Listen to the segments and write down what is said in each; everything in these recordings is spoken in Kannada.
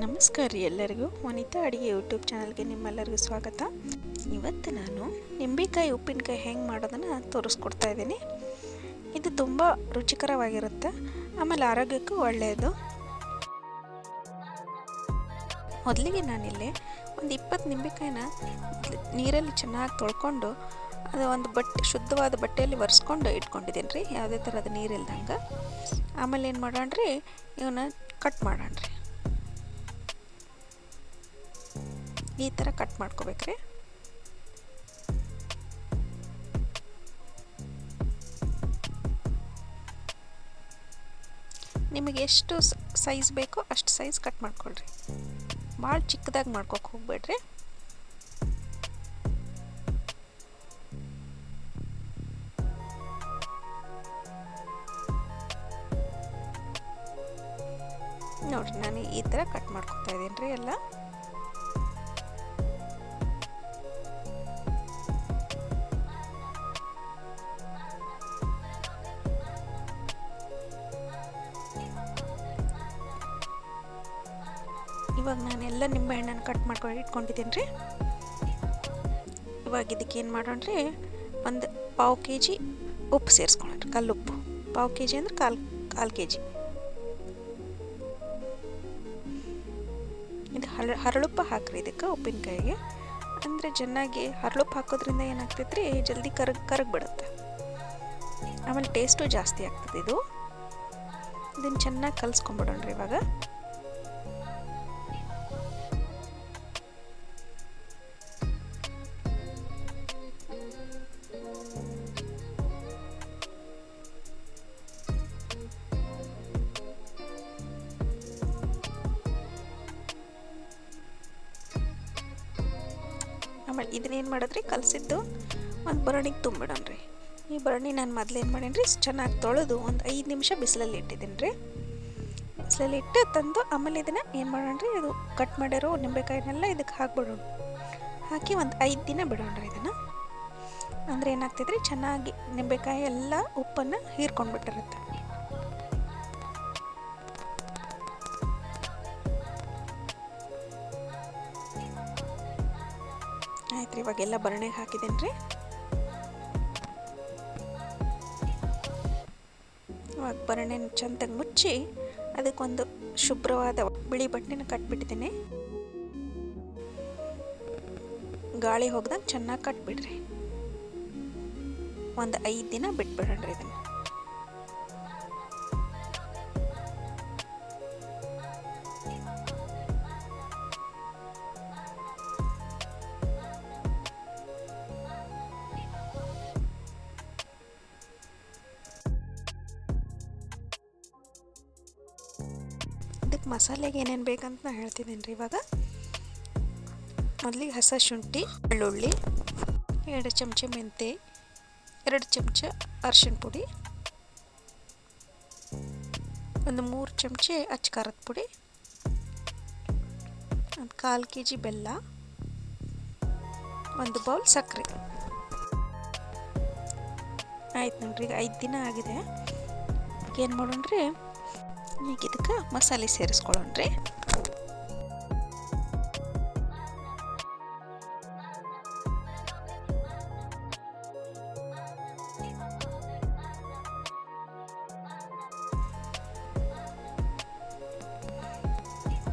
ನಮಸ್ಕಾರ ರೀ ಎಲ್ಲರಿಗೂ. ವನಿತಾ ಅಡುಗೆ ಯೂಟ್ಯೂಬ್ ಚಾನಲ್ಗೆ ನಿಮ್ಮೆಲ್ಲರಿಗೂ ಸ್ವಾಗತ. ಇವತ್ತು ನಾನು ನಿಂಬೆಕಾಯಿ ಉಪ್ಪಿನಕಾಯಿ ಹೆಂಗೆ ಮಾಡೋದನ್ನು ತೋರಿಸ್ಕೊಡ್ತಾ ಇದ್ದೀನಿ. ಇದು ತುಂಬ ರುಚಿಕರವಾಗಿರುತ್ತೆ. ಆಮೇಲೆ ಆರೋಗ್ಯಕ್ಕೂ ಒಳ್ಳೆಯದು. ಮೊದಲಿಗೆ ನಾನಿಲ್ಲಿ ಒಂದು ಇಪ್ಪತ್ತು ನಿಂಬೆಕಾಯಿನ ನೀರಲ್ಲಿ ಚೆನ್ನಾಗಿ ತೊಳ್ಕೊಂಡು ಅದು ಒಂದು ಬಟ್ಟೆ, ಶುದ್ಧವಾದ ಬಟ್ಟೆಯಲ್ಲಿ ಒರೆಸ್ಕೊಂಡು ಇಟ್ಕೊಂಡಿದ್ದೀನಿ ರೀ. ಯಾವುದೇ ಥರದ ನೀರಿಲ್ದಂಗೆ. ಆಮೇಲೆ ಏನು ಮಾಡೋಣ ರೀ ಇವನ್ನ ಕಟ್ ಮಾಡೋಣ ರೀ ಈ ಥರ ಕಟ್ ಮಾಡ್ಕೋಬೇಕ್ರಿ. ನಿಮಗೆ ಎಷ್ಟು ಸೈಜ್ ಬೇಕೋ ಅಷ್ಟು ಸೈಜ್ ಕಟ್ ಮಾಡ್ಕೊಳ್ರಿ. ಭಾಳ ಚಿಕ್ಕದಾಗಿ ಮಾಡ್ಕೊಕ್ಕೆ ಹೋಗ್ಬೇಡ್ರಿ. ನೋಡ್ರಿ, ನಾನು ಈ ಥರ ಕಟ್ ಮಾಡ್ಕೊತಾ ಇದ್ದೀನಿ ರೀ ಎಲ್ಲ. ಇವಾಗ ನಾನು ಎಲ್ಲ ನಿಂಬೆಹಣ್ಣನ್ನು ಕಟ್ ಮಾಡ್ಕೊಂಡು ಇಟ್ಕೊಂಡಿದ್ದೀನಿ ರೀ ಇವಾಗ ಇದಕ್ಕೆ ಏನು ಮಾಡೋಣ ರೀ, ಒಂದು ಪಾವು ಕೆ ಜಿ ಉಪ್ಪು ಸೇರಿಸ್ಕೊಳ್ಳೋಣ ಕಲ್ಲುಪ್ಪು ಪಾವು ಕೆ ಜಿ ಅಂದ್ರೆ ಕಾಲು ಕಾಲು ಕೆ ಜಿ ಇದು ಹರ ಹರಳುಪ್ಪ ಹಾಕ್ರಿ ಇದಕ್ಕೆ ಉಪ್ಪಿನಕಾಯಿಗೆ. ಅಂದರೆ ಚೆನ್ನಾಗಿ ಹರಳುಪ್ಪು ಹಾಕೋದ್ರಿಂದ ಏನಾಗ್ತೈತೆ ರೀ, ಜಲ್ದಿ ಕರಗ್ ಬಿಡುತ್ತೆ. ಆಮೇಲೆ ಟೇಸ್ಟು ಜಾಸ್ತಿ ಆಗ್ತದೆ ಇದು. ಇದನ್ನು ಚೆನ್ನಾಗಿ ಕಲಿಸ್ಕೊಂಬಿಡೋಣ ರೀ ಇವಾಗ. ಆಮೇಲೆ ಇದನ್ನೇನು ಮಾಡಿದ್ರಿ? ಕಲಸಿದ್ದು ಒಂದು ಬರಣಿಗೆ ತುಂಬಿಡೋಣ ರೀ ಈ ಬರಣಿ ನಾನು ಮೊದಲೇನು ಮಾಡೀನಿ ರೀ ಚೆನ್ನಾಗಿ ತೊಳೆದು ಒಂದು ಐದು ನಿಮಿಷ ಬಿಸಿಲಲ್ಲಿ ಇಟ್ಟಿದ್ದೀನಿ ರೀ ಬಿಸಿಲಲ್ಲಿ ಇಟ್ಟು ತಂದು ಆಮೇಲೆ ಇದನ್ನು ಏನು ಮಾಡೋಣ ರೀ ಇದು ಕಟ್ ಮಾಡಿರೋ ನಿಂಬೆಕಾಯಿನೆಲ್ಲ ಇದಕ್ಕೆ ಹಾಕ್ಬಿಡೋಣ. ಹಾಕಿ ಒಂದು ಐದು ದಿನ ಬಿಡೋಣ ರೀ ಇದನ್ನು. ಅಂದರೆ ಏನಾಗ್ತೈತೆ ರೀ ಚೆನ್ನಾಗಿ ನಿಂಬೆಕಾಯಿ ಎಲ್ಲ ಉಪ್ಪನ್ನು ಹೀರ್ಕೊಂಡ್ಬಿಟ್ಟಿರುತ್ತೆ. ಆಯ್ತು ರೀ ಇವಾಗೆಲ್ಲ ಬರಣೆಗೆ ಹಾಕಿದ್ದೇನೆ ರೀ? ಇವಾಗ ಬರಣೆನ ಚಂದಾಗಿ ಮುಚ್ಚಿ ಅದಕ್ಕೊಂದು ಶುಭ್ರವಾದ ಬಿಳಿ ಬಟ್ಟೆನ ಕಟ್ಬಿಟ್ಟಿದ್ದೀನಿ ಗಾಳಿ ಹೋಗ್ದಂಗೆ ಚೆನ್ನಾಗಿ ಕಟ್ಬಿಡ್ರಿ. ಒಂದು ಐದು ದಿನ ಬಿಟ್ಬಿಡೋಣ ರೀ ಇದನ್ನು. ಇದಕ್ಕೆ ಮಸಾಲೆಗೆ ಏನೇನು ಬೇಕಂತ ನಾನು ಹೇಳ್ತಿದ್ದೀನಿ ರೀ ಇವಾಗ. ಮೊದಲಿಗೆ ಹಸ ಶುಂಠಿ, ಬೆಳ್ಳುಳ್ಳಿ, ಎರಡು ಚಮಚ ಮೆಂತೆ, ಎರಡು ಚಮಚ ಅರ್ಶಿಣ ಪುಡಿ, ಒಂದು ಮೂರು ಚಮಚ ಅಚ್ಚ ಖಾರದ ಪುಡಿ, ಒಂದು ಕಾಲು ಕೆ ಜಿ ಬೆಲ್ಲ, ಒಂದು ಬೌಲ್ ಸಕ್ಕರೆ. ಆಯ್ತು ನೋಡ್ರಿ, ಈಗ ಐದು ದಿನ ಆಗಿದೆ. ಏನು ಮಾಡೋಣ್ರಿ? ಈಗ ಇದಕ್ಕೆ ಮಸಾಲೆ ಸೇರಿಸ್ಕೊಳ್ಳೋಣ್ರಿ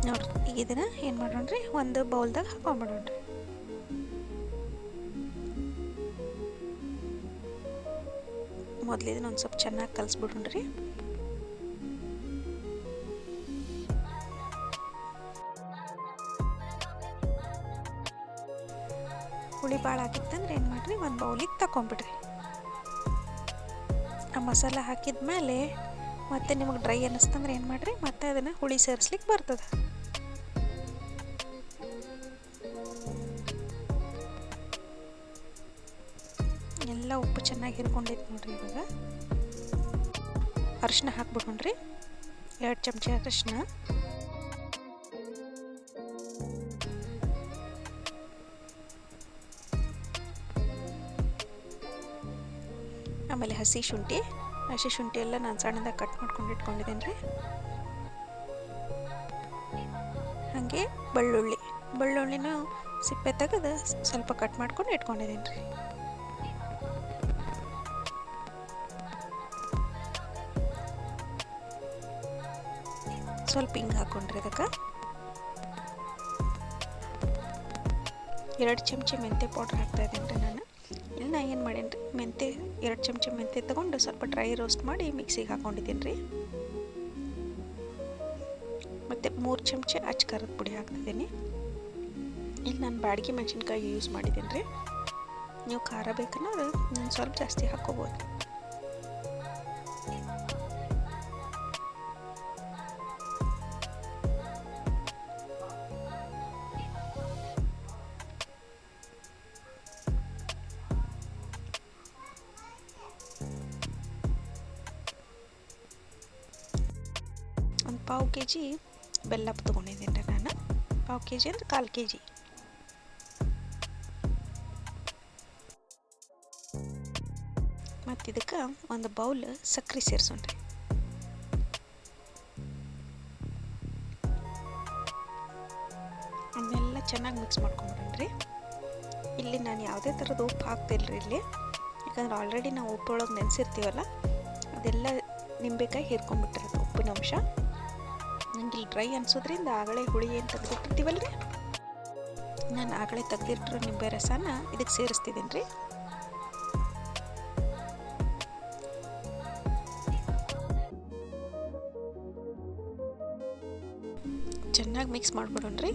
ನೋಡ್ರಿ ಈಗ ಇದನ್ನ ಏನು ಮಾಡೋಣ್ರಿ ಒಂದು ಬೌಲ್ದಾಗ ಹಾಕೊಂಡ್ಬಿಡೋಣ್ರಿ ಮೊದಲು ಇದನ್ನ ಒಂದು ಸ್ವಲ್ಪ ಚೆನ್ನಾಗಿ ಕಲಿಸ್ಬಿಡೋಣ್ರಿ ಹುಳಿ ಭಾಳ ಆಗಿತ್ತಂದ್ರೆ ಏನು ಮಾಡಿರಿ ಒಂದು ಬೌಲಿಗೆ ತಗೊಂಬಿಡ್ರಿ ಆ ಮಸಾಲ ಹಾಕಿದ ಮೇಲೆ ಮತ್ತೆ ನಿಮಗೆ ಡ್ರೈ ಅನ್ನಿಸ್ತಂದ್ರೆ ಏನು ಮಾಡಿರಿ? ಮತ್ತೆ ಅದನ್ನು ಹುಳಿ ಸೇರಿಸ್ಲಿಕ್ಕೆ ಬರ್ತದೆ. ಎಲ್ಲ ಉಪ್ಪು ಚೆನ್ನಾಗಿ ಹಿರ್ಕೊಂಡೈತೆ ನೋಡ್ರಿ ಇವಾಗ. ಅರಿಶಿನ ಹಾಕ್ಬಿಡ್ರಿ ಎರಡು ಚಮಚ ಅರಿಶಿನ. ಆಮೇಲೆ ಹಸಿ ಶುಂಠಿ. ಹಸಿ ಶುಂಠಿ ಎಲ್ಲ ನಾನು ಸಣ್ಣದಾಗಿ ಕಟ್ ಮಾಡ್ಕೊಂಡು ಇಟ್ಕೊಂಡಿದ್ದೇನೆ ರೀ. ಹಾಗೆ ಬೆಳ್ಳುಳ್ಳಿ. ಬೆಳ್ಳುಳ್ಳಿನೂ ಸಿಪ್ಪೆ ತೆಗೆದು ಸ್ವಲ್ಪ ಕಟ್ ಮಾಡ್ಕೊಂಡು ಇಟ್ಕೊಂಡಿದ್ದೀನಿ ರೀ. ಸ್ವಲ್ಪ ಹಿಂಗೆ ಹಾಕೊಂಡ್ರಿ ಅದಕ್ಕೆ. ಎರಡು ಚಮಚ ಮೆಂತ್ಯ ಪೌಡ್ರ್ ಹಾಕ್ತಾ ಇದ್ದೀನಿ ರೀ ನಾನು. ಎರಡು ಚಮಚ ಮೆಂತ್ಯ ತಗೊಂಡು ಸ್ವಲ್ಪ ಡ್ರೈ ರೋಸ್ಟ್ ಮಾಡಿ ಮಿಕ್ಸಿಗೆ ಹಾಕೊಂಡಿದ್ದೀನಿ ರೀ ಮತ್ತು ಮೂರು ಚಮಚ ಅಚ್ಚ ಖಾರದ ಪುಡಿ ಹಾಕ್ತಿದ್ದೀನಿ. ಇಲ್ಲಿ ನಾನು ಬಾಡಿಗೆ ಮೆಣಸಿನ್ಕಾಯಿ ಯೂಸ್ ಮಾಡಿದ್ದೀನಿ ರೀ ನೀವು ಖಾರ ಬೇಕನ್ನೋರು ನಾನು ಸ್ವಲ್ಪ ಜಾಸ್ತಿ ಹಾಕ್ಕೋಬೋದು. ಒಂದು ಪಾವು ಕೆ ಜಿ ಬೆಲ್ಲ ತೊಗೊಂಡಿದ್ದೀನಿ ರೀ ನಾನು. ಪಾವು ಕೆ ಜಿ ಅಂದ್ರೆ ಕಾಲು ಕೆ ಜಿ ಮತ್ತು ಇದಕ್ಕೆ ಒಂದು ಬೌಲ್ ಸಕ್ಕರೆ ಸೇರ್ಸೋಣ್ರಿ. ಅದನ್ನೆಲ್ಲ ಚೆನ್ನಾಗಿ ಮಿಕ್ಸ್ ಮಾಡ್ಕೊಂಬಿಡೋಣ್ರಿ. ಇಲ್ಲಿ ನಾನು ಯಾವುದೇ ಥರದ ಉಪ್ಪು ಹಾಕ್ತಿಲ್ರಿ ಇಲ್ಲಿ. ಯಾಕಂದ್ರೆ ಆಲ್ರೆಡಿ ನಾವು ಉಪ್ಪೊಳಗೆ ನೆನೆಸಿರ್ತೀವಲ್ಲ, ಅದೆಲ್ಲ ನಿಂಬೆಕಾಯಿ ಹೀರ್ಕೊಂಡ್ಬಿಟ್ಟಿರುತ್ತೆ ಉಪ್ಪಿನ ಅಂಶ. ಡ್ರೈ ಅನ್ಸೋದ್ರಿಂದ ಆಗಲೇ ಹುಳಿ ಏನು ತೆಗೆದಿಟ್ಟಿರ್ತೀವಲ್ಲ ರೀ ನಾನು ಆಗಲೇ ತೆಗೆದಿಟ್ಟಿರೋ ನಿಂಬೆ ರಸನ ಇದಕ್ಕೆ ಸೇರಿಸ್ತಿದ್ದೀನಿ ರೀ ಚೆನ್ನಾಗಿ ಮಿಕ್ಸ್ ಮಾಡಿಬಿಡೋಣ್ರಿ.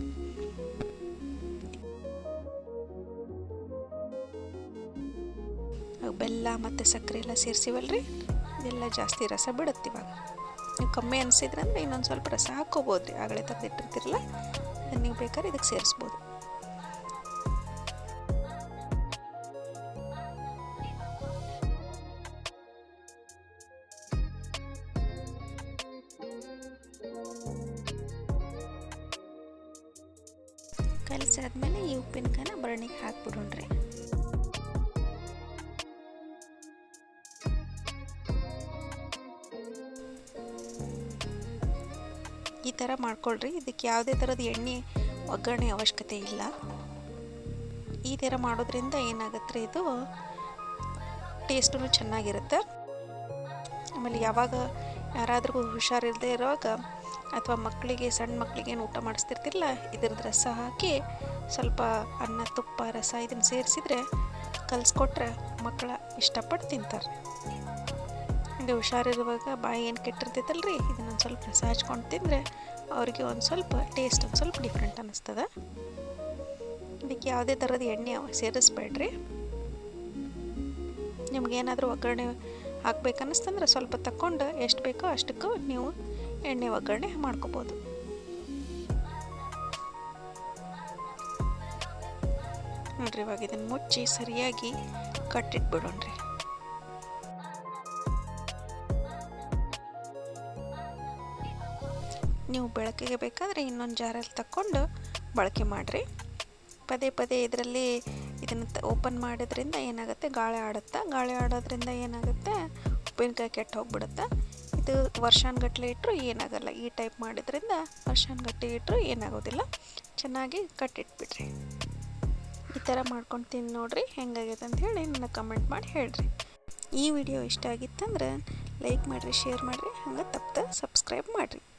ಬೆಲ್ಲ ಮತ್ತು ಸಕ್ಕರೆ ಎಲ್ಲ ಸೇರಿಸಿವಲ್ರಿ. ಎಲ್ಲ ಜಾಸ್ತಿ ರಸ ಬಿಡುತ್ತೆ ಇವಾಗ ನೀವು ಕಮ್ಮಿ ಅನಿಸಿದ್ರೆ ಅಂದರೆ ಇನ್ನೊಂದು ಸ್ವಲ್ಪ ರಸ ಹಾಕ್ಕೋಬೋದು. ರೀ ಆಗಲೇ ತೆಗೆದಿಟ್ಟಿರ್ತಿರಲ್ಲ ಅದನ್ನು ನೀವು ಬೇಕಾದ್ರೆ ಇದಕ್ಕೆ ಸೇರಿಸ್ಬೋದು. ಕಲಸಾದ್ಮೇಲೆ ಈ ಉಪ್ಪಿನಕಾಯನ್ನ ಬರಣಿಗೆ ಹಾಕ್ಬಿಡೋಣ್ರಿ. ಈ ಥರ ಮಾಡ್ಕೊಳ್ರಿ. ಇದಕ್ಕೆ ಯಾವುದೇ ಥರದ ಎಣ್ಣೆ ಒಗ್ಗರಣೆ ಅವಶ್ಯಕತೆ ಇಲ್ಲ. ಈ ಥರ ಮಾಡೋದ್ರಿಂದ ಏನಾಗುತ್ತೆ ಇದು ಟೇಸ್ಟೂ ಚೆನ್ನಾಗಿರುತ್ತೆ. ಆಮೇಲೆ ಯಾವಾಗ ಯಾರಾದರೂ ಹುಷಾರಿಲ್ಲದೆ ಇರುವಾಗ ಅಥವಾ ಮಕ್ಕಳಿಗೆ, ಸಣ್ಣ ಮಕ್ಕಳಿಗೆ ಏನು ಊಟ ಮಾಡಿಸ್ತಿರ್ತಿಲ್ಲ ಇದ್ರದ್ದು ರಸ ಹಾಕಿ ಸ್ವಲ್ಪ ಅನ್ನ, ತುಪ್ಪ, ರಸ ಇದನ್ನು ಸೇರಿಸಿದ್ರೆ ಕಲಿಸ್ಕೊಟ್ರೆ ಮಕ್ಕಳ ಇಷ್ಟಪಟ್ಟು ತಿಂತಾರೆ. ಹಂಗೆ ಹುಷಾರಿರುವಾಗ ಬಾಯಿ ಏನು ಕೆಟ್ಟಿರ್ತೈತಲ್ರಿ? ಇದನ್ನೊಂದು ಸ್ವಲ್ಪ ರಸ ಹಚ್ಕೊಂಡು ತಿಂದರೆ ಅವ್ರಿಗೆ ಒಂದು ಸ್ವಲ್ಪ ಟೇಸ್ಟ್ ಒಂದು ಸ್ವಲ್ಪ ಡಿಫ್ರೆಂಟ್ ಅನ್ನಿಸ್ತದೆ ಇದಕ್ಕೆ ಯಾವುದೇ ಥರದ ಎಣ್ಣೆ ಸೇರಿಸ್ಬೇಡ್ರಿ. ನಿಮ್ಗೇನಾದರೂ ಒಗ್ಗರಣೆ ಹಾಕ್ಬೇಕನ್ನಿಸ್ತಂದ್ರೆ ಸ್ವಲ್ಪ ತಕ್ಕೊಂಡು ಎಷ್ಟು ಬೇಕೋ ಅಷ್ಟಕ್ಕೂ ನೀವು ಎಣ್ಣೆ ಒಗ್ಗರಣೆ ಮಾಡ್ಕೋಬೋದು. ನೋಡ್ರಿ ಇವಾಗ ಇದನ್ನು ಮುಚ್ಚಿ ಸರಿಯಾಗಿ ಕಟ್ಟಿಟ್ಬಿಡೋಣ್ರಿ. ನೀವು ಬೆಳಕಿಗೆ ಬೇಕಾದರೆ ಇನ್ನೊಂದು ಜಾರಲ್ಲಿ ತಕ್ಕೊಂಡು ಬಳಕೆ ಮಾಡಿರಿ. ಪದೇ ಪದೇ ಇದರಲ್ಲಿ ಇದನ್ನು ಓಪನ್ ಮಾಡೋದ್ರಿಂದ ಏನಾಗುತ್ತೆ? ಗಾಳಿ ಆಡುತ್ತೆ? ಗಾಳಿ ಆಡೋದ್ರಿಂದ ಏನಾಗುತ್ತೆ? ಉಪ್ಪಿನಕಾಯಿ ಕೆಟ್ಟು ಹೋಗ್ಬಿಡುತ್ತೆ? ಇದು ವರ್ಷಾನುಗಟ್ಲೆ ಇಟ್ಟರು ಏನಾಗಲ್ಲ. ಈ ಟೈಪ್ ಮಾಡಿದ್ರಿಂದ ವರ್ಷಾನ್ಗಟ್ಟಲೆ ಇಟ್ಟರು ಏನಾಗೋದಿಲ್ಲ. ಚೆನ್ನಾಗಿ ಕಟ್ಟಿಟ್ಬಿಡ್ರಿ. ಈ ಥರ ಮಾಡ್ಕೊಂಡು ತಿಂದು ನೋಡ್ರಿ. ಹೆಂಗಾಗೈತೆ ಅಂತ ಹೇಳಿ ನನ್ನ ಕಮೆಂಟ್ ಮಾಡಿ ಹೇಳ್ರಿ. ಈ ವಿಡಿಯೋ ಇಷ್ಟ ಆಗಿತ್ತಂದ್ರೆ ಲೈಕ್ ಮಾಡಿರಿ, ಶೇರ್ ಮಾಡಿರಿ. ಹಂಗೆ ತಪ್ಪದೆ ಸಬ್ಸ್ಕ್ರೈಬ್ ಮಾಡಿರಿ.